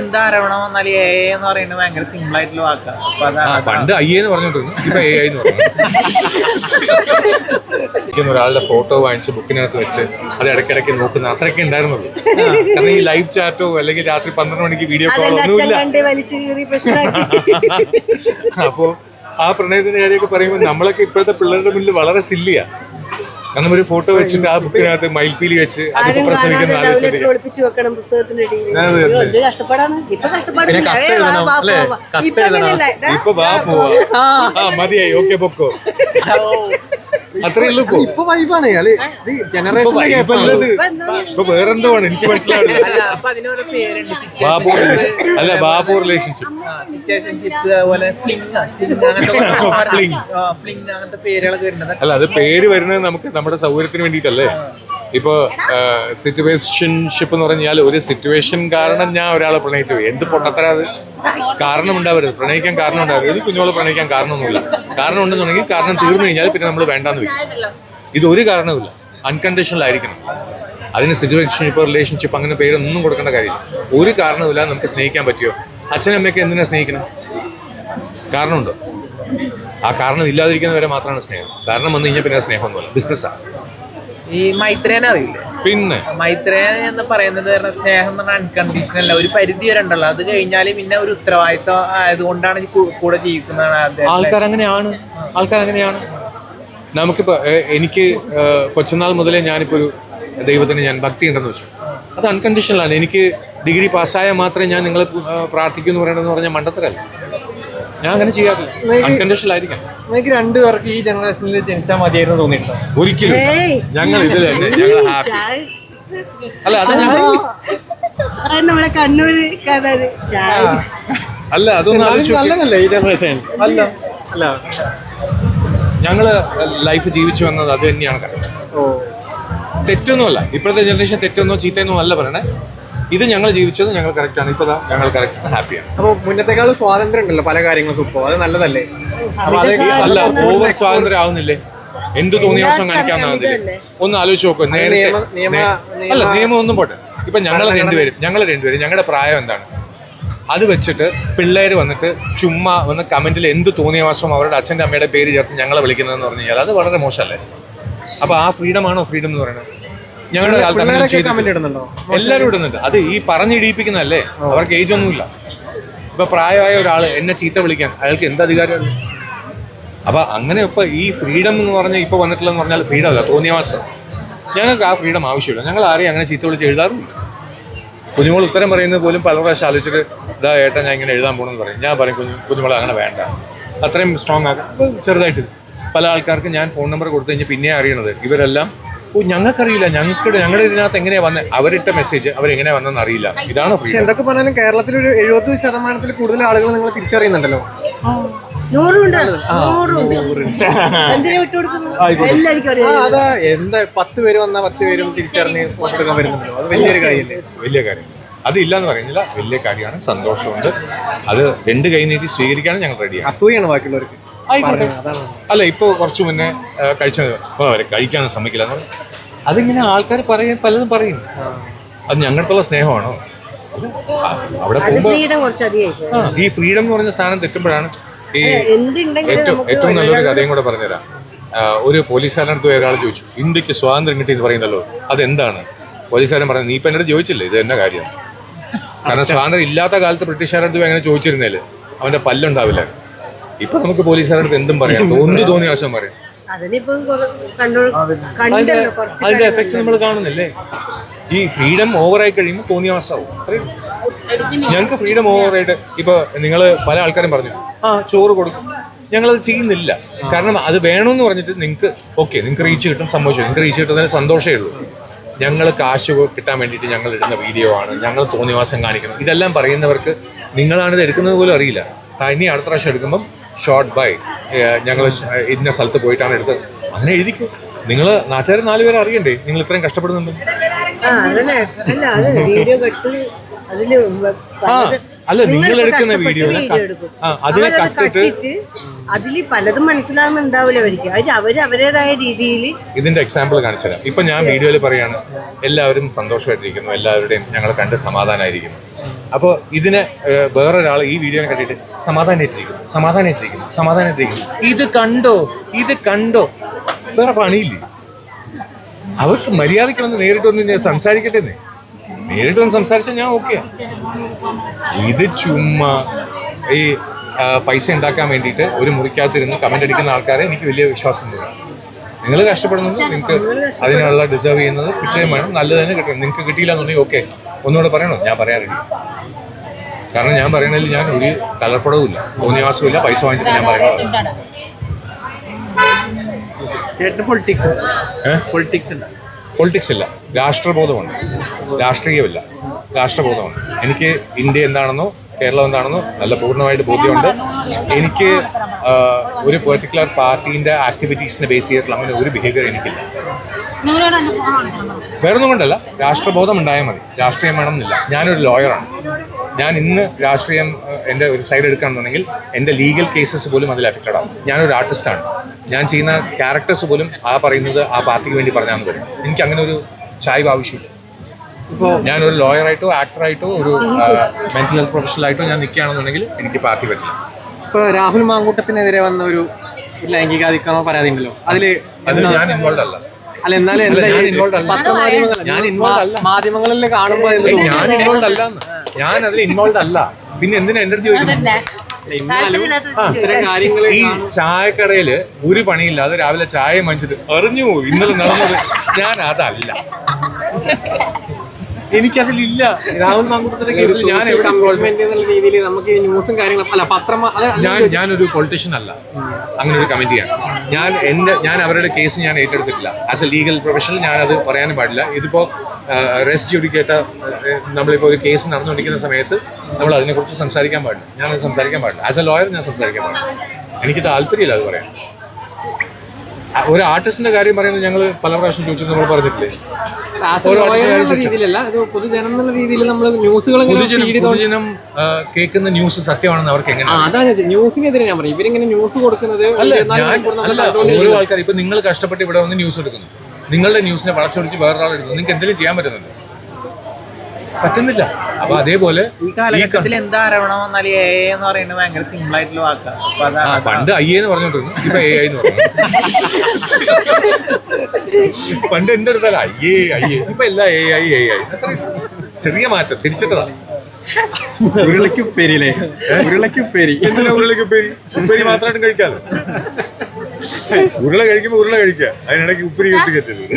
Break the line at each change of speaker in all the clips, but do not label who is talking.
എന്താ എന്നാൽ എ എന്ന് പറയുന്നത് ഭയങ്കര സിമ്പിൾ ആയിട്ടുള്ള വാക്കാണ് അപ്പൊ
ആ
അതാണ്
പണ്ട് ഐ എന്ന് പറഞ്ഞോണ്ടിരുന്നു. ഇപ്പൊ എ എന്ന് പറഞ്ഞു. ഇരിക്കുന്ന ഒരാളുടെ ഫോട്ടോ വാങ്ങിച്ച് ബുക്കിനകത്ത് വെച്ച് അത് ഇടയ്ക്കിടയ്ക്ക് നോക്കുന്ന അത്രയൊക്കെ ഉണ്ടായിരുന്നുള്ളൂ. കാരണം ഈ ലൈവ് ചാറ്റോ അല്ലെങ്കിൽ രാത്രി പന്ത്രണ്ട് മണിക്ക് വീഡിയോ കോളോ
അതെന്റെ അച്ഛൻ
ഒന്നുമില്ല
കണ്ട് വലിച്ചു കീറി പ്രശ്നമാക്കി.
അപ്പോ ആ പ്രണയത്തിന്റെ കാര്യമൊക്കെ പറയുമ്പോൾ നമ്മളൊക്കെ ഇപ്പോഴത്തെ പിള്ളേരുടെ മുന്നിൽ വളരെ സില്ലിയാ കാരണം ഒരു ഫോട്ടോ വെച്ചിട്ട് ആ ബുക്കിനകത്ത് മയിൽപ്പീലി വെച്ച് അതിപ്പോ പ്രസവിക്കുന്ന ആലോചിച്ചിട്ട്
ഇപ്പൊ വാ
പോവാ. ആ മതിയായി. ഓക്കെ പൊക്കോ. അത്രേ ഉള്ളൂ ഇപ്പൊ.
ഇപ്പൊ വൈബാണ് അല്ലെ? ജനറേഷൻ
ഇപ്പൊ വേറെന്തോ ആണ്? എനിക്ക് മനസ്സിലാവില്ല. ബാബു അല്ല ബാബു റിലേഷൻഷിപ്പ് അല്ല അത് പേര് വരുന്നത് നമുക്ക് നമ്മുടെ സൗകര്യത്തിന് വേണ്ടിയിട്ടല്ലേ? ഇപ്പൊ സിറ്റുവേഷൻഷിപ്പ് എന്ന് പറഞ്ഞാൽ ഒരു സിറ്റുവേഷൻ കാരണം ഞാൻ ഒരാളെ പ്രണയിച്ചു. എന്ത് പൊട്ടത്തരാ അത്? കാരണം ഉണ്ടാവരുത് പ്രണയിക്കാൻ കാരണം ഉണ്ടാവരുത് ഒരു കുഞ്ഞോളെ പ്രണയിക്കാൻ കാരണമൊന്നുമില്ല. കാരണം ഉണ്ടെന്നുണ്ടെങ്കിൽ കാരണം തീർന്നു കഴിഞ്ഞാൽ പിന്നെ നമ്മൾ വേണ്ടാന്ന് വരും ഇതൊരു കാരണവുമില്ല. അൺകണ്ടീഷണൽ ആയിരിക്കണം അതിന് സിറ്റുവേഷൻഷിപ്പ് റിലേഷൻഷിപ്പ് അങ്ങനെ പേരൊന്നും കൊടുക്കേണ്ട കാര്യമില്ല. ഒരു കാരണവുമില്ല നമുക്ക് സ്നേഹിക്കാൻ പറ്റിയോ? അച്ഛനും അമ്മയൊക്കെ എന്തിനാ സ്നേഹിക്കണം? കാരണമുണ്ടോ? ആ കാരണം ഇല്ലാതിരിക്കുന്നവരെ മാത്രമാണ് സ്നേഹം. കാരണം വന്നു കഴിഞ്ഞാൽ പിന്നെ സ്നേഹമൊന്നുമല്ല ബിസിനസ്സാണ്
ഈ മൈത്രേന അറിയില്ലേ?
പിന്നെ?
മൈത്രേന എന്ന് പറയുന്നത് സ്നേഹം എന്ന് പറഞ്ഞാൽ അൺകണ്ടീഷണൽ അല്ല ഒരു പരിധി വരെ ഉണ്ടല്ലോ. അത് കഴിഞ്ഞാൽ പിന്നെ ഒരു ഉത്തരവാദിത്വം ആയതുകൊണ്ടാണ് കൂടെ ജീവിക്കുന്നതാണ്
ആൾക്കാർ അങ്ങനെയാണ്. ആൾക്കാർ അങ്ങനെയാണ്. നമുക്കിപ്പോൾ എനിക്ക് കൊച്ചുനാൾ മുതലേ ഞാനിപ്പോൾ ഒരു ദൈവത്തിന് ഞാൻ ഭക്തി ഉണ്ടെന്ന് വെച്ചു. അത് അൺകണ്ടീഷണലാണ് എനിക്ക് ഡിഗ്രി പാസ്സായാൽ മാത്രമേ ഞാൻ നിങ്ങളെ പ്രാർത്ഥിക്കൂ എന്ന് പറയണമെന്ന് പറഞ്ഞാൽ മണ്ടത്തരല്ല. ഞാൻ അങ്ങനെ ചെയ്യാറില്ല. അൺകണ്ടീഷണൽ ആയിരിക്കണം
എനിക്ക് രണ്ടുപേർക്ക് ഈ ജനറേഷനിൽ ജനിച്ചാൽ മതിയായിരുന്നു തോന്നിയിട്ടുണ്ട്?
ഒരിക്കലും. ഞങ്ങൾ ഹാപ്പി.
ചായ.
അല്ല അത്
നമ്മളെ കണ്ണൂര്
അല്ല അതൊന്നും
നല്ലതല്ലേ ഈ ജനറേഷൻ? അല്ല അല്ല.
ഞങ്ങൾ ലൈഫ് ജീവിച്ചു വന്നത് അത് തന്നെയാണ്.
ഓ.
തെറ്റൊന്നുമല്ല. ഇപ്പോഴത്തെ ജനറേഷൻ തെറ്റൊന്നും ചീത്തയൊന്നും അല്ല പറയണേ. ഇത് ഞങ്ങൾ ജീവിച്ചത് ഞങ്ങൾ കറക്റ്റ് ആണ്. ഇപ്പൊ ദാ ഞങ്ങൾ കറക്റ്റ് ഹാപ്പിയാണ്
അപ്പൊ മുന്നത്തെക്കാൾ സ്വാതന്ത്ര്യം ഉണ്ടല്ലോ പല കാര്യങ്ങൾക്കും ഇപ്പോ. അത് നല്ലതല്ലേ? അപ്പൊ അത്
അല്ല ഓവർ സ്വാതന്ത്ര്യം ആവുന്നില്ലേ? എന്ത് തോന്നിയ വർഷം കാണിക്കാന്നാവുന്നില്ലേ ഒന്ന് ആലോചിച്ച് നോക്കും. നേരത്തെ അല്ല നിയമം ഒന്നും പോട്ടെ. ഇപ്പൊ ഞങ്ങൾ രണ്ടുപേരും ഞങ്ങൾ രണ്ടുപേരും ഞങ്ങളുടെ പ്രായം എന്താണ്? അത് വെച്ചിട്ട് പിള്ളേർ വന്നിട്ട് ചുമ്മാ വന്ന് കമന്റിൽ എന്ത് തോന്നിയ മാസം അവരുടെ അച്ഛന്റെ അമ്മയുടെ പേര് ചേർത്ത് ഞങ്ങളെ വിളിക്കുന്നതെന്ന് പറഞ്ഞു കഴിഞ്ഞാൽ അത് വളരെ മോശമല്ലേ? അപ്പോൾ ആ ഫ്രീഡം ആണോ ഫ്രീഡം എന്ന് പറയുന്നത്? ഞങ്ങളുടെ കാലത്ത്. എല്ലാവരും ഇടുന്നുണ്ട്. അത് ഈ പറഞ്ഞിടിയിപ്പിക്കുന്നതല്ലേ? അവർക്ക് ഏജ് ഒന്നുമില്ല. ഇപ്പൊ പ്രായമായ ഒരാൾ എന്നെ ചീത്ത വിളിക്കാൻ അയാൾക്ക് എന്ത് അധികാരമാണ് അപ്പൊ അങ്ങനെ ഇപ്പൊ ഈ ഫ്രീഡം എന്ന് പറഞ്ഞാൽ ഇപ്പൊ വന്നിട്ടുള്ളതെന്ന് പറഞ്ഞാൽ ഫ്രീഡം അല്ല തോന്നിയവാസം. ഞങ്ങൾക്ക് ആ ഫ്രീഡം ആവശ്യമില്ല. ഞങ്ങൾ ആരെയും അങ്ങനെ ചീത്ത വിളിച്ച് എഴുതാറുമില്ല. കുഞ്ഞുമോൾ ഉത്തരം പറയുന്നത് പോലും പല പ്രാവശ്യം ആലോചിച്ചിട്ട് ഇതാ ഏട്ടാ ഞാൻ ഇങ്ങനെ എഴുതാൻ പോകണമെന്ന് പറയും. ഞാൻ പറയും കുഞ്ഞു കുഞ്ഞുമോൾ അങ്ങനെ വേണ്ട. അത്രയും സ്ട്രോങ് ആക്കാം ചെറുതായിട്ട്. പല ആൾക്കാർക്ക് ഞാൻ ഫോൺ നമ്പർ കൊടുത്തു കഴിഞ്ഞാൽ പിന്നെ അറിയണത് ഇവരെല്ലാം ഓ ഞങ്ങൾക്കറിയില്ല. ഞങ്ങൾക്ക് ഞങ്ങളുടെ ഇതിനകത്ത് എങ്ങനെയാ വന്നത് അവരിട്ട മെസ്സേജ് അവരെങ്ങനെ വന്നതെന്ന് അറിയില്ല. ഇതാണ്
പക്ഷെ എന്തൊക്കെ പറഞ്ഞാലും കേരളത്തിൽ ഒരു എഴുപത് ശതമാനത്തിൽ കൂടുതൽ ആളുകൾ നിങ്ങൾ തിരിച്ചറിയുന്നുണ്ടല്ലോ.
നൂറുണ്ട്. നൂറുണ്ട്. എന്തിനാ വിട്ടുകൊടുക്കുന്നു എല്ലാവർക്കും
ആ,
അറിയാം
അതാ എന്താ പത്ത് പേര് വന്നാൽ പത്ത് പേരും തിരിച്ചറിഞ്ഞ് ഫോട്ടോ എടുക്കാൻ വരുന്നുണ്ടല്ലോ. അത് വലിയൊരു കാര്യമല്ലേ?
വലിയ കാര്യം. അത് ഇല്ലാന്ന് പറയുന്നില്ല. വലിയ കാര്യമാണ്. സന്തോഷമുണ്ട്. അത് രണ്ട് കൈ നീട്ടി സ്വീകരിക്കാനും ഞങ്ങൾ റെഡിയാണ്
അസൂയാണ് ബാക്കിയുള്ളവർക്ക്.
ആയിക്കോട്ടെ. അല്ല ഇപ്പോൾ കുറച്ചു മുന്നേ കഴിച്ചു കഴിച്ചത് ഓ അവരെ കഴിക്കാനും സമ്മതിക്കില്ല അതിങ്ങനെ ആൾക്കാർ പറയും പലതും പറയും. അത് ഞങ്ങൾക്കുള്ള സ്നേഹമാണോ? അവിടെ ഈ ഫ്രീഡം എന്ന് പറഞ്ഞ സാധനം തെറ്റുമ്പോഴാണ് ഈ ഏറ്റവും നല്ലൊരു കഥയും കൂടെ പറഞ്ഞുതരാം. ഒരു പോലീസുകാരനടുത്ത് അടുത്ത് ഒരാൾ ചോദിച്ചു ഇന്ത്യയ്ക്ക് സ്വാതന്ത്ര്യം കിട്ടി എന്ന് പറയുന്നല്ലോ അതെന്താണ്? പോലീസുകാരൻ പറഞ്ഞു നീ ഇപ്പൊ എന്നോട് ചോദിച്ചില്ലേ ഇത് എന്ന കാര്യം? കാരണം സ്വാതന്ത്ര്യം ഇല്ലാത്ത കാലത്ത് ബ്രിട്ടീഷുകാരടുത്ത് അടുത്ത് അങ്ങനെ ചോദിച്ചിരുന്നേൽ അവന്റെ പല്ലുണ്ടാവില്ല ഇപ്പൊ നമുക്ക് പോലീസുകാരടുത്ത് എന്തും പറയാം. ഒന്ന് തോന്നിയ ആവശ്യം പറയാം.
അതിനിപ്പോ കുറെ കണ്ടു കണ്ടല്ലോ കുറച്ച്
അതിന്റെ എഫക്ട് നമ്മൾ കാണുന്നില്ലേ? ഈ ഫ്രീഡം ഓവറായി കഴിയുമ്പോൾ തോന്നിയ മാസമാവും ഞങ്ങൾക്ക് ഫ്രീഡം ഓവറായിട്ട് ഇപ്പൊ നിങ്ങൾ പല ആൾക്കാരും പറഞ്ഞു ആ ചോറ് കൊടുക്കും. ഞങ്ങളത് ചെയ്യുന്നില്ല. കാരണം അത് വേണമെന്ന് പറഞ്ഞിട്ട് നിങ്ങൾക്ക് ഓക്കെ നിങ്ങൾക്ക് റീച്ച് കിട്ടും സംഭവിച്ചു നിങ്ങൾക്ക് റീച്ച് കിട്ടുന്നതിന് സന്തോഷമേ ഉള്ളൂ. ഞങ്ങൾ കാശ് കിട്ടാൻ വേണ്ടിയിട്ട് ഞങ്ങൾ ഇടുന്ന വീഡിയോ ആണ്. ഞങ്ങൾ തോന്നിവാസം കാണിക്കണം ഇതെല്ലാം പറയുന്നവർക്ക് നിങ്ങളാണിത് എടുക്കുന്നത് പോലും അറിയില്ല. ഇനി അടുത്ത പ്രാവശ്യം എടുക്കുമ്പം ഷോർട്ട് ബൈ ഞങ്ങൾ ഇന്ന സ്ഥലത്ത് പോയിട്ടാണ് എടുത്തത്. അങ്ങനെ എഴുതിക്കും. നിങ്ങൾ നാട്ടുകാർ നാലുപേരെ അറിയണ്ടേ? നിങ്ങൾ ഇത്രയും കഷ്ടപ്പെടുന്നുണ്ട്
ആ വീഡിയോ കെട്ട്
അല്ല നിങ്ങൾ എടുക്കുന്ന
വീഡിയോ
അതിനെ കട്ടിട്ട്
അതിൽ പലതും മനസ്സിലാവുന്നുണ്ടാവില്ല അവർക്ക് അവർ അവർ അവരുടേതായ രീതിയിൽ
ഇതിന്റെ എക്സാമ്പിൾ കാണിച്ചു തരാം. ഇപ്പൊ ഞാൻ വീഡിയോയിൽ പറയാണ് എല്ലാവരും സന്തോഷമായിട്ടിരിക്കുന്നു എല്ലാവരുടെയും ഞങ്ങൾ കണ്ട് സമാധാനമായിരിക്കുന്നു അപ്പോൾ ഇതിനെ വേറൊരാൾ ഈ വീഡിയോനെ കണ്ടിട്ട് സമാധാനമായിട്ടിരിക്കുന്നു സമാധാനമായിട്ടിരിക്കുന്നു സമാധാനമായിട്ടിരിക്കുന്നു ഇത് കണ്ടോ? ഇത് കണ്ടോ? വേറെ പണിയില്ലേ? അവർക്ക് മര്യാദയ്ക്ക് വന്ന് നേരിട്ട് വന്ന് സംസാരിക്കട്ടെ. നേരിട്ട് വന്ന് സംസാരിച്ചാൽ ഞാൻ ഓക്കെ ഇത് ചുമ്മാ ഈ പൈസ ഉണ്ടാക്കാൻ വേണ്ടിയിട്ട് ഒരു മുറിക്കകത്തിരുന്ന് കമന്റ് അടിക്കുന്ന ആൾക്കാരെ എനിക്ക് വലിയ വിശ്വാസം വിശ്വാസമൊന്നുമില്ല നിങ്ങൾ കഷ്ടപ്പെടുന്നത് നിങ്ങൾക്ക് അതിനുള്ള ഡിസേർവ് ചെയ്യുന്നത് കിട്ടുകയും വേണം. നല്ലത് തന്നെ കിട്ടണം. നിങ്ങൾക്ക് കിട്ടിയില്ല എന്നുണ്ടെങ്കിൽ ഓക്കെ ഒന്നുകൂടെ പറയണോ? ഞാൻ പറയാറില്ല കാരണം ഞാൻ പറയണതിൽ ഞാൻ ഒരു കലർപ്പടവുമില്ല ഇല്ല. പൈസ വാങ്ങിച്ചിട്ട് ഞാൻ പറയണോ
ചേട്ടന് പൊളിറ്റിക്സ്
ഏഹ്
പൊളിറ്റിക്സ് ഉണ്ട്.
പൊളിറ്റിക്സ് ഇല്ല. രാഷ്ട്രബോധമുണ്ട്. രാഷ്ട്രീയമില്ല. രാഷ്ട്രബോധമുണ്ട്. എനിക്ക് ഇന്ത്യ എന്താണെന്നോ കേരളം എന്താണെന്നോ നല്ല പൂർണമായിട്ട് ബോധ്യമുണ്ട്. എനിക്ക് ഒരു പെർട്ടിക്കുലർ പാർട്ടീന്റെ ആക്ടിവിറ്റീസിനെ ബേസ് ചെയ്തിട്ടുള്ള അങ്ങനെ ഒരു ബിഹേവിയർ എനിക്കില്ല. വേറൊന്നും കൊണ്ടല്ല. രാഷ്ട്രബോധം ഉണ്ടായാൽ മതി. രാഷ്ട്രീയം വേണമെന്നില്ല. ഞാനൊരു ലോയറാണ് ഞാൻ ഇന്ന് രാഷ്ട്രീയം എന്റെ ഒരു സൈഡ് എടുക്കുകയാണെന്നുണ്ടെങ്കിൽ എന്റെ ലീഗൽ കേസസ് പോലും അതിൽ അഫക്റ്റഡ് ആവും. ഞാനൊരു ആർട്ടിസ്റ്റാണ് ഞാൻ ചെയ്യുന്ന ക്യാരക്ടേഴ്സ് പോലും ആ പറയുന്നത് ആ പാർട്ടിക്ക് വേണ്ടി പറഞ്ഞാൽ വരും എനിക്ക് അങ്ങനെ ഒരു ചായ്വ് ആവശ്യമില്ല. ഇപ്പോൾ ഞാനൊരു ലോയറായിട്ടോ ആക്ടറായിട്ടോ ഒരു മെന്റൽ ഹെൽത്ത് പ്രൊഫഷണലായിട്ടോ ഞാൻ നിൽക്കുകയാണെന്നുണ്ടെങ്കിൽ എനിക്ക് പാർട്ടി പറ്റില്ല.
ഇപ്പോൾ രാഹുൽ മാങ്കൂട്ടത്തിനെതിരെ വന്ന ഒരു ലൈംഗികാതിക്രമ പരാതി ഉണ്ടല്ലോ അതിൽ
അത് ഞാൻ ഇൻവോൾവ് അല്ല.
അല്ല എന്നാലും. പത്രമാധ്യമങ്ങൾ. മാധ്യമങ്ങളിൽ കാണുമ്പോൾ
ഞാൻ ഇൻവോൾവ് അല്ല. ഞാൻ അതിൽ ഇൻവോൾവ് അല്ല. പിന്നെ എന്തിനാ എന്റെ അടുത്ത് ചോദിക്കുന്നത്? ഈ ചായക്കടയിൽ ഒരു പണിയില്ലാതെ രാവിലെ ചായ മഞ്ചിട്ട് അറിഞ്ഞു ഇന്നലെ നടന്നത് ഞാൻ അതല്ല. എനിക്കതിലില്ല. രാഹുൽ മാങ്കൂട്ടത്തിന്റെ കേസിൽ ഞാൻ എവിടെ?
എന്നുള്ള രീതിയിൽ നമുക്ക് ഈ ന്യൂസും കാര്യങ്ങളും അല്ല പത്രം
ഞാൻ ഞാനൊരു പൊളിറ്റീഷ്യൻ അല്ല. അങ്ങനെ ഒരു കമന്റ് ചെയ്യാൻ. ഞാൻ എന്റെ ഞാൻ അവരുടെ കേസ് ഞാൻ ഏറ്റെടുത്തിട്ടില്ല. ആസ് എ ലീഗൽ പ്രൊഫഷണൽ ഞാൻ അത് പറയാനും പാടില്ല. ഇതിപ്പോ റെസ്റ്റ് ജുഡിക്കേറ്റ നമ്മളിപ്പോൾ ഒരു കേസ് നടന്നുകൊണ്ടിരിക്കുന്ന സമയത്ത് നമ്മൾ അതിനെക്കുറിച്ച് സംസാരിക്കാൻ പാടില്ല. ഞാൻ അത് സംസാരിക്കാൻ പാടില്ല. ആസ് എ ലോയർ ഞാൻ സംസാരിക്കാൻ പാടില്ല. എനിക്ക് താല്പര്യമില്ല അത് പറയാൻ. ഒരു ആർട്ടിസ്റ്റിന്റെ കാര്യം പറയുന്നത് ഞങ്ങൾ പല പ്രാവശ്യം ചോദിച്ചു നമ്മൾ പറഞ്ഞിട്ടില്ലേ? ഓരോ ആർട്ടിസ്റ്റിന്റെ കാര്യം ചോദിച്ചു.
രീതിയിലല്ല ഇത് പൊതുജനം എന്നുള്ള രീതിയിൽ നമ്മൾ ന്യൂസുകൾ
പൊതുജനം പൊതുജനം ആ, കേൾക്കുന്ന ന്യൂസ് സത്യമാണെന്ന് അവർക്ക് എങ്ങനെ
അതാണ് ഞാൻ ന്യൂസിനെതിരെ ഞാൻ പറയും. ഇവരിങ്ങനെ ന്യൂസ് കൊടുക്കുന്നത്.
ഓരോ ആൾക്കാർ ഇപ്പൊ നിങ്ങൾ കഷ്ടപ്പെട്ട് ഇവിടെ വന്ന് ന്യൂസ് എടുക്കുന്നു. നിങ്ങളുടെ ന്യൂസിനെ വളച്ചൊടിച്ച് വേറൊരാൾ എടുക്കുന്നു. നിങ്ങൾക്ക് എന്തെങ്കിലും ചെയ്യാൻ പറ്റുന്നുണ്ട്? പറ്റുന്നില്ല. അപ്പൊ അതേപോലെ
ഈ കാലഘട്ടത്തിൽ എന്താ എ എന്ന് പറയുന്നത് ഭയങ്കര സിമ്പിൾ ആയിട്ടുള്ള വാക്കാണ് അപ്പൊ
ആ,
അതാണ്
പണ്ട് ഐ എന്ന് പറഞ്ഞോണ്ടിരുന്നു. ഇപ്പൊ എ എന്ന് പറഞ്ഞു. പണ്ട് എന്റെ അടുത്തല്ല ഐ എ ഇപ്പൊ എല്ലാം എ ഐ എ ഐ ചെറിയ മാറ്റം. തിരിച്ചിട്ടതാ.
ഉരുളക്കുപ്പേരിയിലെ. ഉരുളക്കുപ്പേരി.
എന്തിനാ ഉരുളക്ക് ഉപ്പേരി ഉപ്പേരി മാത്രമായിട്ടും കഴിക്കാലോ? ഉരുള കഴിക്കുമ്പോ ഉരുള കഴിക്കുക. അതിനിടയ്ക്ക് ഉപ്പരി കെട്ടി കെട്ടരുത്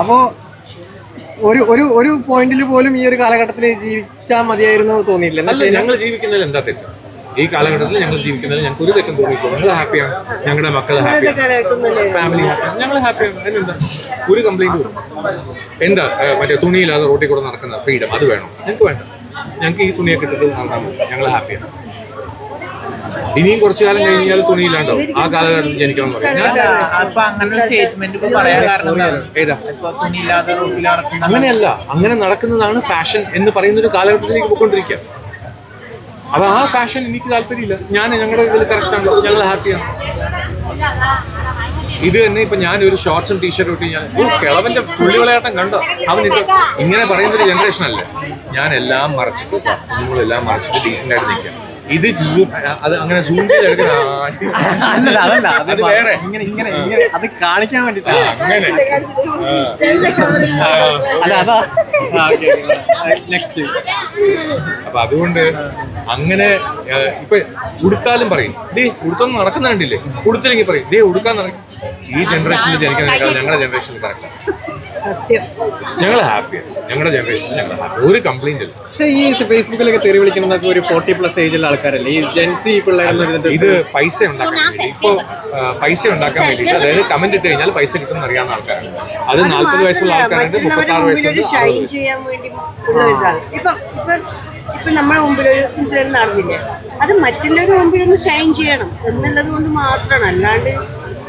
അപ്പോ ഒരു ഒരു ഒരു പോയിന്റിൽ പോലും ഈ ഒരു കാലഘട്ടത്തിൽ ജീവിച്ചാൽ മതിയായിരുന്നു തോന്നിയില്ല.
ഞങ്ങൾ ജീവിക്കുന്നതിൽ എന്താ തെറ്റ്? ഈ കാലഘട്ടത്തിൽ ഞങ്ങൾ ജീവിക്കുന്നതിൽ ഞങ്ങൾക്ക് ഒരു തെറ്റും തോന്നിയിട്ടില്ല. ഞങ്ങൾ ഹാപ്പിയാണ്. ഞങ്ങളുടെ മക്കൾ ഹാപ്പിയാണ്. ഫാമിലി ഹാപ്പിയാണ് ഞങ്ങൾ ഹാപ്പിയാണ്. അതിനെന്താ? ഒരു കംപ്ലൈന്റ് വരും എന്താ മറ്റേ തുണിയില്ലാതെ റോട്ടിൽ കൂടെ നടക്കുന്ന ഫ്രീഡം അത് വേണം. ഞങ്ങൾക്ക് വേണ്ട. ഞങ്ങൾക്ക് ഈ തുണിയൊക്കെ ഇട്ടിട്ട് നടന്നാൽ ഞങ്ങൾ ഹാപ്പിയാണ്. ഇനിയും കുറച്ചു കാലം കഴിഞ്ഞാൽ തുണിയില്ലാണ്ടാവും. ആ കാലഘട്ടത്തിൽ ജനിക്കണം അങ്ങനെയല്ല. അങ്ങനെ നടക്കുന്നതാണ് ഫാഷൻ എന്ന് പറയുന്ന ഒരു കാലഘട്ടത്തിലേക്ക് പോയിക്കൊണ്ടിരിക്കുക. അപ്പൊ ആ ഫാഷൻ എനിക്ക് താല്പര്യമില്ല. ഞാൻ ഞങ്ങളുടെ ഇതിൽ കറക്റ്റ് ആണ്. ഞങ്ങൾ ഹാപ്പിയാണ് ഇത് തന്നെ ഇപ്പൊ ഞാൻ ഒരു ഷോർട്സും ടീഷർട്ടും ഇട്ട് ഞാൻ ഒരു കിളവന്റെ പുള്ളിവിളയാട്ടം കണ്ടോ? അവൻ ഇത് ഇങ്ങനെ പറയുന്ന ഒരു ജനറേഷൻ അല്ലേ? ഞാൻ എല്ലാം മറച്ചിട്ട് നിങ്ങളെല്ലാം മറച്ചിട്ട് ഡീസന്റ് ആയിട്ട് നിൽക്കാം. ഇത് അത് അങ്ങനെ സൂം ആ,
അതല്ല
അത് വേറെ.
ഇങ്ങനെ ഇങ്ങനെ ഇങ്ങനെ. അത് കാണിക്കാൻ വേണ്ടിട്ടാണ്
അങ്ങനെ.
അല്ല അതാ. നെക്സ്റ്റ്
അപ്പൊ അതുകൊണ്ട് അങ്ങനെ ഇപ്പൊ ഉടുത്താലും പറയും ഡേ ഉടുത്തൊന്നും നടക്കുന്നുണ്ടില്ലേ? ഉടുത്തില്ലെങ്കിൽ പറയും ഡേ ഉടുക്കാൻ നടക്കും ഈ ജനറേഷനിൽ ജനിക്കുന്ന ഞങ്ങളുടെ ജനറേഷനിൽ കറക്റ്റാണ്
സത്യം.
ഞങ്ങൾ ഹാപ്പിയാണ് ഞങ്ങളുടെ ജനറേഷൻ ഞങ്ങൾ ഹാപ്പി ഒരു കംപ്ലൈന്റ് ഇല്ല.
പക്ഷേ ഈ ഫേസ്ബുക്കിലൊക്കെ തെറി വിളിക്കുന്നതൊക്കെ ഒരു ഫോർട്ടി പ്ലസ് ഏജുള്ള ആൾക്കാരല്ലേ? ഈ ജെൻസി പിള്ളേരെന്ന്
ഇത് പൈസ ഉണ്ടാക്കാൻ വേണ്ടി ഇപ്പോൾ പൈസ ഉണ്ടാക്കാൻ വേണ്ടിയിട്ട്. അതായത് കമന്റ് ഇട്ട് കഴിഞ്ഞാൽ പൈസ കിട്ടുമെന്ന് അറിയാവുന്ന ആൾക്കാരാണ് അത് നാൽപ്പത് വയസ്സുള്ള ആൾക്കാരുണ്ട്
മുപ്പത്താറ് ഒരു
വയസ്സുണ്ട്
ഇപ്പൊ നമ്മുടെ മുമ്പിൽ ഒരു ഇൻസിഡന്റ് നടന്നില്ലേ? അത് മറ്റുള്ളവരുടെ മുമ്പിൽ ഒന്ന് ഷൈൻ ചെയ്യണം. എന്നുള്ളത് കൊണ്ട് മാത്രമാണ്. അല്ലാണ്ട്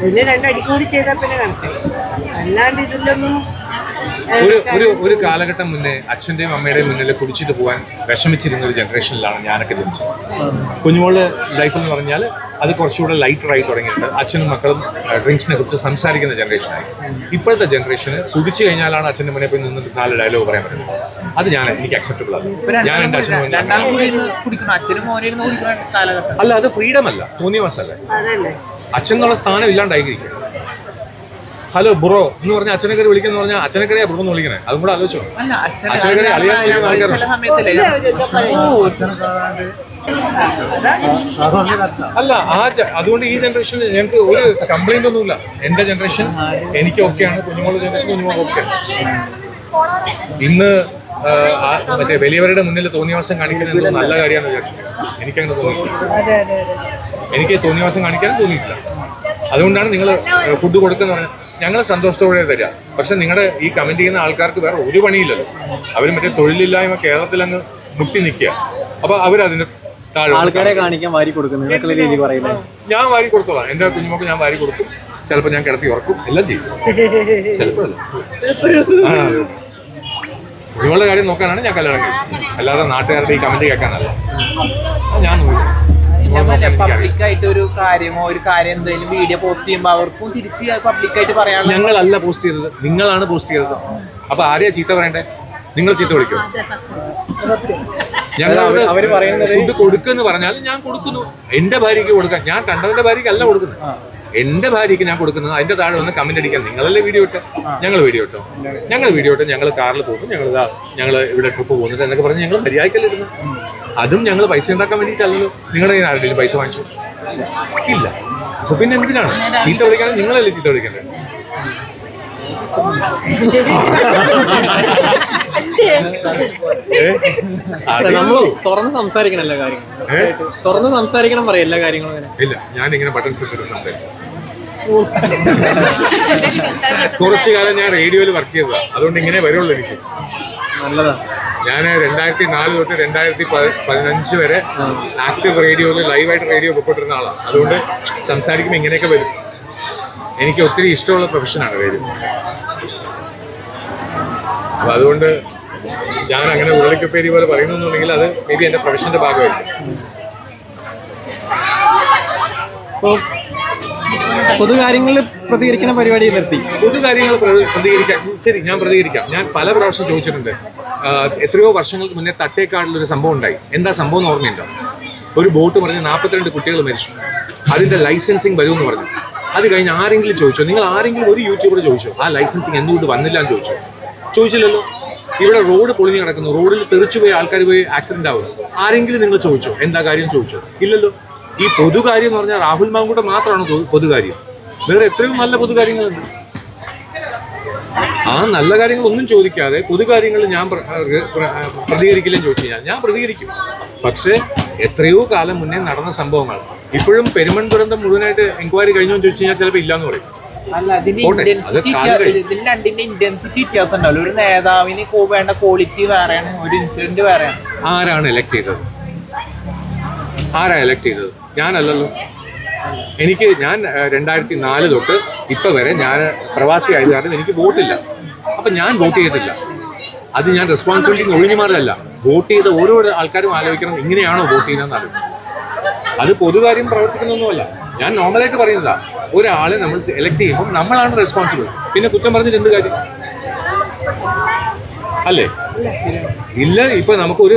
ഇതിന് രണ്ട് കൂടി ചെയ്താൽ പിന്നെ കണക്കായി അല്ലാണ്ട് ഇതിലൊന്നും
ഒരു ഒരു ഒരു കാലഘട്ടം മുന്നേ അച്ഛന്റെയും അമ്മയുടെയും മുന്നിൽ കുടിച്ചിട്ട് പോകാൻ വിഷമിച്ചിരുന്ന ഒരു ജനറേഷനിലാണ് ഞാനൊക്കെ ജനിച്ചത്. കുഞ്ഞുമോളുടെ ലൈഫ് എന്ന് പറഞ്ഞാൽ അത് കുറച്ചുകൂടെ ലൈറ്ററായി തുടങ്ങിയിട്ടുണ്ട്. അച്ഛനും മക്കളും ഡ്രിങ്ക്സിനെ കുറിച്ച് സംസാരിക്കുന്ന ജനറേഷനായി ഇപ്പോഴത്തെ ജനറേഷന് കുടിച്ചു കഴിഞ്ഞാലാണ് അച്ഛന്റെ മുന്നേ പോയി നിന്ന് നാല് ഡയലോഗ് പറയാൻ പറ്റുന്നത്. അത് ഞാൻ എനിക്ക് അക്സെപ്റ്റബിൾ ആണ്. ഞാൻ എന്റെ അച്ഛനും അല്ല അത് ഫ്രീഡം അല്ല. തോന്നിയ
അതല്ലേ?
അച്ഛൻ എന്നുള്ള സ്ഥാനം ഇല്ലാണ്ടായിരിക്കും ഹലോ ബ്രോ എന്ന് പറഞ്ഞാൽ അച്ഛനക്കറി വിളിക്കുന്ന പറഞ്ഞാൽ അച്ഛനക്കറിയാ ബ്രോ എന്ന് വിളിക്കണേ. അതും കൂടെ ആലോചിച്ചോ.
അല്ല അച്ഛൻ
അച്ഛനെ അളിയൻ വിളിക്കുന്ന ആൾക്കാരുണ്ട്.
ചില സമയത്തല്ലേ
ഒരു എന്താ പറയുക
അല്ല ആ അതുകൊണ്ട് ഈ ജനറേഷൻ ഞങ്ങൾക്ക് ഒരു കംപ്ലൈന്റ് ഒന്നുമില്ല. എന്റെ ജനറേഷൻ എനിക്ക് ഓക്കെയാണ് കുഞ്ഞുമോളുടെ ജനറേഷൻ കുഞ്ഞുമോൾ ഓക്കെ ഇന്ന് മറ്റേ വലിയവരുടെ മുന്നിൽ തോന്നിയവാസം കാണിക്കുന്നത് എന്തോ നല്ല കാര്യമാണെന്ന് വിചാരിച്ചു. എനിക്കങ്ങനെ തോന്നിയിട്ടില്ല. എനിക്ക് തോന്നിയവാസം കാണിക്കാനും തോന്നിയിട്ടില്ല. അതുകൊണ്ടാണ് നിങ്ങൾ ഫുഡ് കൊടുക്കുന്ന പറഞ്ഞാൽ ഞങ്ങൾ സന്തോഷത്തോടെ തരിക പക്ഷെ നിങ്ങളുടെ ഈ കമന്റ് ചെയ്യുന്ന ആൾക്കാർക്ക് വേറെ ഒരു പണിയില്ലല്ലോ. അവർ മറ്റേ തൊഴിലില്ലായ്മ കേരളത്തിൽ അങ്ങ് മുട്ടി നിൽക്കുക. അപ്പൊ അവരതിന് താഴെ
ആൾക്കാരെ കാണിക്കാൻ വാരി കൊടുക്കുന്നു. എന്നൊക്കെയുള്ള രീതി പറയുന്നത്
ഞാൻ വാരി കൊടുത്തോളാം. എന്റെ കുഞ്ഞുമൊക്കെ ഞാൻ വാരി കൊടുക്കും. ചിലപ്പോൾ ഞാൻ കിടത്തി ഉറക്കും. എല്ലാം ചെയ്യും. ചിലപ്പോഴല്ല. കുഞ്ഞുങ്ങളുടെ കാര്യം നോക്കാനാണ് ഞാൻ കല്യാണം കഴിച്ചത്. അല്ലാതെ നാട്ടുകാരുടെ ഈ കമന്റ് കേൾക്കാനല്ല. ഞാൻ നോക്കും. കുഞ്ഞുങ്ങളെ നോക്കാൻ
പബ്ലിക് ആയിട്ട് ഒരു കാര്യമോ ഒരു കാര്യം എന്തെങ്കിലും വീഡിയോ പോസ്റ്റ് ചെയ്യുമ്പോൾ അവർക്കും തിരിച്ച് പബ്ലിക് ആയിട്ട് പറയാനുള്ള
ഞങ്ങളല്ല പോസ്റ്റ് ചെയ്തത്. നിങ്ങളാണ് പോസ്റ്റ് ചെയ്തത്. അപ്പൊ ആരെയാ ചീത്ത പറയണ്ടേ? നിങ്ങൾ ചീത്ത വിളിക്കും? ഞങ്ങൾ
അവർ അവർ പറയുന്നത്
ഫുഡ് കൊടുക്കുന്നു പറഞ്ഞാൽ ഞാൻ കൊടുക്കുന്നു. എന്റെ ഭാര്യയ്ക്ക് കൊടുക്കാം. ഞാൻ കണ്ടവന്റെ ഭാര്യയ്ക്ക് അല്ല കൊടുക്കുന്നത്. എന്റെ ഭാര്യയ്ക്ക് ഞാൻ കൊടുക്കുന്നത് അതിന്റെ താഴെ വന്ന് കമന്റ് അടിക്കാൻ നിങ്ങളല്ലേ വീഡിയോ ഇട്ട്? ഞങ്ങൾ വീഡിയോ ഇട്ടോ? ഞങ്ങൾ വീഡിയോ ഇട്ട്? ഞങ്ങൾ കാറിൽ പോകും ഞങ്ങൾ ഇതാ ഞങ്ങൾ ഇവിടെ ട്രിപ്പ് പോകുന്നത് എന്നൊക്കെ പറഞ്ഞ് ഞങ്ങൾ മര്യാദക്കല്ലിരുന്നു അതും ഞങ്ങൾ പൈസ ഉണ്ടാക്കാൻ വേണ്ടിയിട്ടല്ലല്ലോ. നിങ്ങളുടെ കയ്യിൽ ആരുടെയും പൈസ വാങ്ങിച്ചു ഇല്ല. അപ്പൊ പിന്നെ എന്തിനാണ്? ചീത്ത വിളിക്കാൻ നിങ്ങളല്ലേ ചീത്ത വിളിക്കണ്ടേ ഏ?
നമ്മൾ തുറന്ന് സംസാരിക്കണം എല്ലാ കാര്യങ്ങളും. തുറന്ന് സംസാരിക്കണം പറയും എല്ലാ കാര്യങ്ങളും അങ്ങനെ
ഇല്ല ഞാൻ ഇങ്ങനെ ബട്ടൺ സെറ്റ് സംസാരിക്കും കുറച്ചു കാലം ഞാൻ റേഡിയോയിൽ വർക്ക് ചെയ്തതാ. അതുകൊണ്ട് ഇങ്ങനെ വരുള്ളൂ എനിക്ക്.
നല്ലതാ.
ഞാൻ രണ്ടായിരത്തി നാല് തൊട്ട് രണ്ടായിരത്തി പതിനഞ്ച് വരെ ആക്റ്റീവ് റേഡിയോയിൽ ലൈവായിട്ട് റേഡിയോ പൊക്കോട്ടിരുന്ന ആളാണ് അതുകൊണ്ട് സംസാരിക്കുമ്പോൾ ഇങ്ങനെയൊക്കെ വരും. എനിക്ക് ഒത്തിരി ഇഷ്ടമുള്ള പ്രൊഫഷനാണ് റേഡിയോ അപ്പൊ അതുകൊണ്ട് ഞാൻ അങ്ങനെ ഉരുളിക്കപ്പേരി പോലെ പറയുന്നുണ്ടെങ്കിൽ അത് മേ ബി എന്റെ പ്രൊഫഷന്റെ ഭാഗമായിരിക്കും.
ഇപ്പോൾ പൊതു കാര്യങ്ങളിൽ പ്രതികരിക്കുന്ന പരിപാടി നിർത്തി
പൊതു കാര്യങ്ങൾ പ്രതികരിക്കാം ശരി ഞാൻ പ്രതികരിക്കാം. ഞാൻ പല പ്രാവശ്യം ചോദിച്ചിട്ടുണ്ട്. എത്രയോ വർഷങ്ങൾക്ക് മുന്നേ തട്ടേക്കാടിൽ ഒരു സംഭവം ഉണ്ടായി. എന്താ സംഭവം എന്ന് ഓർമ്മയുണ്ടോ? ഒരു ബോട്ട് പറഞ്ഞ് നാൽപ്പത്തിരണ്ട് കുട്ടികൾ മരിച്ചു. അതിന്റെ ലൈസൻസിങ് വരുമെന്ന് പറഞ്ഞു. അത് കഴിഞ്ഞ് ആരെങ്കിലും ചോദിച്ചോ? നിങ്ങൾ ആരെങ്കിലും ഒരു യൂട്യൂബർ ചോദിച്ചോ? ആ ലൈസൻസിങ് എന്തുകൊണ്ട് വന്നില്ല എന്ന് ചോദിച്ചോ? ചോദിച്ചില്ലല്ലോ. ഇവിടെ റോഡ് പൊളിഞ്ഞു കിടക്കുന്നു. റോഡിൽ തെറിച്ചു പോയി ആൾക്കാർ പോയി ആക്സിഡന്റ് ആവും. ആരെങ്കിലും നിങ്ങൾ ചോദിച്ചോ? എന്താ കാര്യം ചോദിച്ചോ? ഇല്ലല്ലോ. ഈ പൊതുകാര്യം എന്ന് പറഞ്ഞാൽ രാഹുൽ മാങ്കൂട്ട മാത്രമാണ് പൊതു- പൊതുകാര്യം. വേറെ എത്രയും നല്ല പൊതുകാര്യങ്ങളുണ്ട്. ആ നല്ല കാര്യങ്ങൾ ഒന്നും ചോദിക്കാതെ പൊതുകാര്യങ്ങൾ ഞാൻ പ്ര- പ്ര- പ്ര- പ്രതികരിക്കില്ലെന്ന് ചോദിച്ചു കഴിഞ്ഞാൽ ഞാൻ പ്രതികരിക്കും. പക്ഷേ എത്രയോ കാലം മുന്നേ നടന്ന സംഭവങ്ങൾ. ഇപ്പോഴും പെരുമൺ ദുരന്തം മുഴുവനായിട്ട് എൻക്വയറി കഴിഞ്ഞോ ചോദിച്ചു കഴിഞ്ഞാൽ ചിലപ്പോൾ ഇല്ലാന്ന് പറയും.
അല്ല ഇതിന്റെ
പോട്ടെ, അത്
ഇന്റൻസിറ്റി ഇതിന്റെ രണ്ടിന്റെ ഇന്റൻസിറ്റി വ്യത്യാസം ഉണ്ടാവില്ല ഒരു നേതാവിന് വേണ്ട ക്വാളിറ്റി വേറെയാണ് ഒരു ഇൻസിഡന്റ് വേറെയാണ്.
ആരാണ് എലക്ട് ചെയ്തത്? ആരാ എലക്ട് ചെയ്തത്? ഞാനല്ലല്ലോ. എനിക്ക് ഞാൻ രണ്ടായിരത്തി നാല് തൊട്ട് ഇപ്പൊ വരെ ഞാൻ പ്രവാസി ആയത് കാരണം എനിക്ക് വോട്ടില്ല. അപ്പൊ ഞാൻ വോട്ട് ചെയ്തിട്ടില്ല. അത് ഞാൻ റെസ്പോൺസിബിലിറ്റി ഒഴിഞ്ഞു മാറിയല്ല വോട്ട് ചെയ്ത ഓരോ ആൾക്കാരും ആലോചിക്കണം ഇങ്ങനെയാണോ വോട്ട് ചെയ്യുന്നതെന്ന് അത് പൊതുകാര്യം പ്രവർത്തിക്കുന്നൊന്നുമല്ല. ഞാൻ നോർമലായിട്ട് പറയുന്നതാ. ഒരാളെ നമ്മൾ സെലക്ട് ചെയ്യുമ്പോൾ നമ്മളാണ് റെസ്പോൺസിബിൾ പിന്നെ കുറ്റം പറഞ്ഞിട്ട് എന്ത് കാര്യം? അല്ലേ? ഇല്ല ഇപ്പൊ നമുക്കൊരു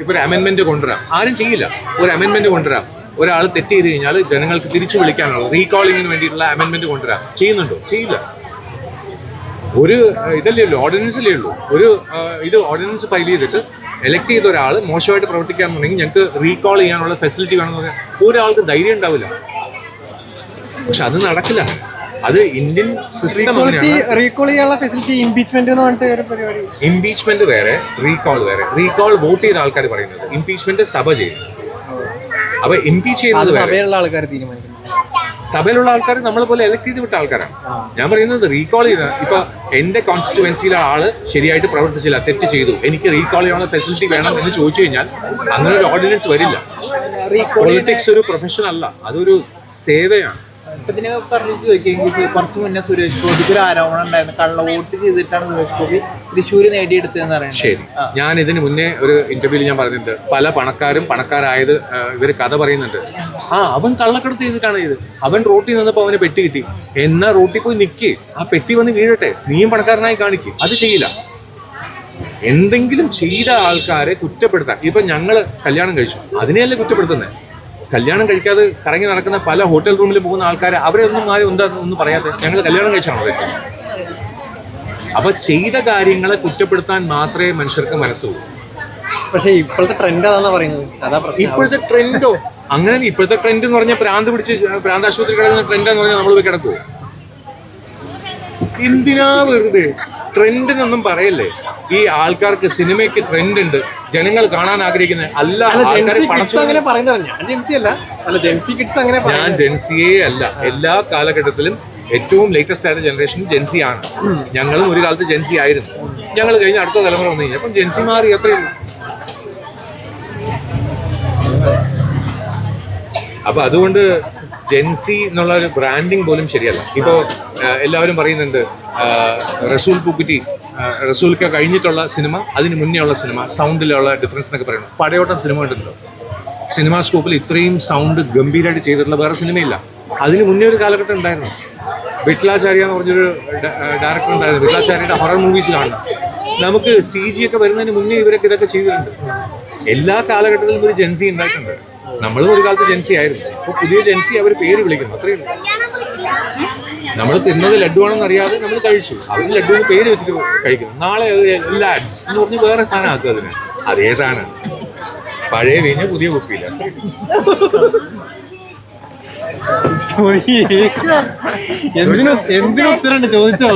ഇപ്പൊ ഒരു അമെന്റ്മെന്റ് കൊണ്ടുവരാം. ആരും ചെയ്യില്ല. ഒരു അമെന്റ്മെന്റ് കൊണ്ടുവരാം. ഒരാൾ തെറ്റ് ചെയ്ത് കഴിഞ്ഞാൽ ജനങ്ങൾക്ക് തിരിച്ചു വിളിക്കാനുള്ള റീകോളിങ്ങിന് വേണ്ടിയിട്ടുള്ള അമെന്റ്മെന്റ് കൊണ്ടുവരാം. ചെയ്യുന്നുണ്ടോ? ചെയ്യില്ല. ഒരു ഇതല്ലേ ഉള്ളൂ ഓർഡിനൻസിലേ ഉള്ളൂ. ഒരു ഇത് ഓർഡിനൻസ് ഫയൽ ചെയ്തിട്ട് എലക്ട് ചെയ്ത ഒരാൾ മോശമായിട്ട് പ്രവർത്തിക്കാന്നുണ്ടെങ്കിൽ ഞങ്ങൾക്ക് റീകോൾ ചെയ്യാനുള്ള ഫെസിലിറ്റി വേണമെന്ന് പറഞ്ഞാൽ ഒരാൾക്ക് ധൈര്യം ഉണ്ടാവില്ല. പക്ഷെ അത് നടക്കില്ല. അത് ഇന്ത്യൻ സിസ്റ്റം
റീക്വാളിറ്റി
അങ്ങനെയാണ്.
റീകോൾ ചെയ്യാനുള്ള ഫെസിലിറ്റി ഇംപീച്ച്മെന്റ് എന്ന് പറഞ്ഞിട്ട് ഒരു പരിപാടി.
ഇംപീച്ച്മെന്റ് വേറെ റീകോൾ വേറെ. റീകോൾ വോട്ട് ചെയ്ത ആൾക്കാർ പറയുന്നത്. ഇംപീച്ച്മെന്റ് സഭ ചെയ്യും. അപ്പൊ ഇംപീച്ച് ചെയ്യുന്നത്
സഭയിലുള്ള ആൾക്കാർ തീരുമാനിക്കുന്നു
സഭയിലുള്ള ആൾക്കാർ നമ്മളെ പോലെ എലക്ട് ചെയ്ത് വിട്ട ആൾക്കാരാണ് ഞാൻ പറയുന്നത് റീകോൾ ചെയ്ത ഇപ്പൊ എന്റെ കോൺസ്റ്റിറ്റുവൻസിയിലെ ആൾ ശരിയായിട്ട് പ്രവർത്തിച്ചില്ല തെറ്റ് ചെയ്തു. എനിക്ക് റീകോൾ ചെയ്യാനുള്ള ഫെസിലിറ്റി വേണം എന്ന് ചോദിച്ചു കഴിഞ്ഞാൽ അങ്ങനെ ഒരു ഓർഡിനൻസ് വരില്ല. പൊളിറ്റിക്സ് ഒരു പ്രൊഫഷൻ അല്ല. അതൊരു സേവയാണ്.
ഇതിനെ പറഞ്ഞു ചോദിക്കുകയെങ്കിൽ കുറച്ച് മുന്നേ സുരേഷ് ഗോപിക്ക് ഒരു ആരോപണം ഉണ്ടായിരുന്നു. കള്ള വോട്ട് ചെയ്തിട്ടാണ് സുരേഷ് ഗോപി തൃശ്ശൂർ നേടിയെടുത്തതെന്ന് പറയുന്നത്.
ശരി. ഞാൻ ഇതിന് മുന്നേ ഒരു ഇന്റർവ്യൂവിൽ ഞാൻ പറഞ്ഞിട്ടുണ്ട്. പല പണക്കാരും പണക്കാരായത് ഇവർ കഥ പറയുന്നുണ്ട്. ആ അവൻ കള്ളക്കടത്ത് ചെയ്തിട്ടാണ് ഇത്. അവൻ റോട്ടിൽ നിന്നപ്പോൾ അവന് പെട്ടി കിട്ടി. എന്നാ റോട്ടിൽ പോയി നിൽക്ക് ആ പെട്ടി വന്ന് വീഴട്ടെ. നീയും പണക്കാരനായി കാണിക്കും. അത് ചെയ്യില്ല. എന്തെങ്കിലും ചെയ്ത ആൾക്കാരെ കുറ്റപ്പെടുത്താൻ. ഇപ്പൊ ഞങ്ങൾ കല്യാണം കഴിച്ചു. അതിനെയല്ലേ കുറ്റപ്പെടുത്തുന്നത് കല്യാണം കഴിക്കാതെ കറങ്ങി നടക്കുന്ന പല ഹോട്ടൽ റൂമിൽ പോകുന്ന ആൾക്കാരെ അവരെ ഒന്നും ആരും എന്താ ഒന്നും പറയാതെ ഞങ്ങൾ കല്യാണം കഴിച്ചാണോ അതെ അപ്പൊ ചെയ്ത കാര്യങ്ങളെ കുറ്റപ്പെടുത്താൻ മാത്രമേ മനുഷ്യർക്ക് മനസ്സുള്ളൂ.
പക്ഷെ ഇപ്പോഴത്തെ ട്രെൻഡ് അതാണെന്നാ പറയുന്നത്? അതാ പ്രശ്നം.
ഇപ്പോഴത്തെ ട്രെൻഡോ അങ്ങനെ ഇപ്പോഴത്തെ ട്രെൻഡ് എന്ന് പറഞ്ഞാൽ പ്രാന്ത് പിടിച്ച് പ്രാന്ത് ആശുപത്രി കിടക്കുന്ന ട്രെൻഡ് എന്ന് പറഞ്ഞാൽ നമ്മൾ കിടക്കുവോ? എന്തിനാ വെറുതെ? ട്രെൻഡ് എന്നൊന്നും പറയല്ലേ. ഈ ആൾക്കാർക്ക് സിനിമയ്ക്ക് ട്രെൻഡ് ഉണ്ട്. ജനങ്ങൾ കാണാൻ ആഗ്രഹിക്കുന്നത്. അല്ല
ഞാൻ
ജെൻസിയെ അല്ല. എല്ലാ കാലഘട്ടത്തിലും ഏറ്റവും ലേറ്റസ്റ്റ് ആയ ജനറേഷൻ ജെൻസി ആണ്. ഞങ്ങളും ഒരു കാലത്ത് ജെൻസി ആയിരുന്നു. ഞങ്ങൾ കഴിഞ്ഞ അടുത്ത തലമുറ വന്നു കഴിഞ്ഞാൽ അപ്പം ജെൻസി മാറി എത്രയുള്ളൂ അപ്പൊ അതുകൊണ്ട് ജെൻസി എന്നുള്ള ഒരു ബ്രാൻഡിങ് പോലും ശരിയല്ല. ഇപ്പോൾ എല്ലാവരും പറയുന്നുണ്ട് റസൂൽ പൂക്കുറ്റി റസൂൽക്ക് കഴിഞ്ഞിട്ടുള്ള സിനിമ അതിന് മുന്നേ ഉള്ള സിനിമ സൗണ്ടിലുള്ള ഡിഫറൻസ് എന്നൊക്കെ പറയുന്നു. പടയോട്ടം സിനിമ കണ്ടിട്ടുണ്ടോ? സിനിമാ സ്കോപ്പിൽ ഇത്രയും സൗണ്ട് ഗംഭീരമായിട്ട് ചെയ്തിട്ടുള്ള വേറെ സിനിമയില്ല. അതിന് മുന്നേ ഒരു കാലഘട്ടം ഉണ്ടായിരുന്നു. വിട്ലാചാര്യ എന്ന് പറഞ്ഞൊരു ഡയറക്ടർ ഉണ്ടായിരുന്നു. വിട്ലാചാര്യയുടെ ഹൊറർ മൂവീസ് കാണണം. നമുക്ക് സി ജി ഒക്കെ വരുന്നതിന് മുന്നേ ഇവരൊക്കെ ഇതൊക്കെ ചെയ്തിട്ടുണ്ട്. എല്ലാ കാലഘട്ടത്തിലും ഒരു ജെൻസി ഉണ്ടായിട്ടുണ്ട്. നമ്മളും ഒരു കാലത്ത് ജെൻസി ആയിരുന്നു. അപ്പോൾ പുതിയ ജെൻസി അവർ പേര് വിളിക്കുന്നു. അത്രയേ ഉള്ളൂ. നമ്മൾ തിന്നത് ലഡു ആണെന്ന് അറിയാതെ നമ്മൾ കഴിച്ചു. അവർ ലഡു പേര് വെച്ചിട്ട് കഴിക്കുന്നു. നാളെ ലാഡ്സ് എന്ന് പറഞ്ഞ് വേറെ സാധനം ആക്കും അതിന്. അതേ സാധനം. പഴയ വീഞ്ഞ് പുതിയ കുപ്പിയില്ല
എന്തിനു എന്തിനും ഉത്തരം ചോദിച്ചോ?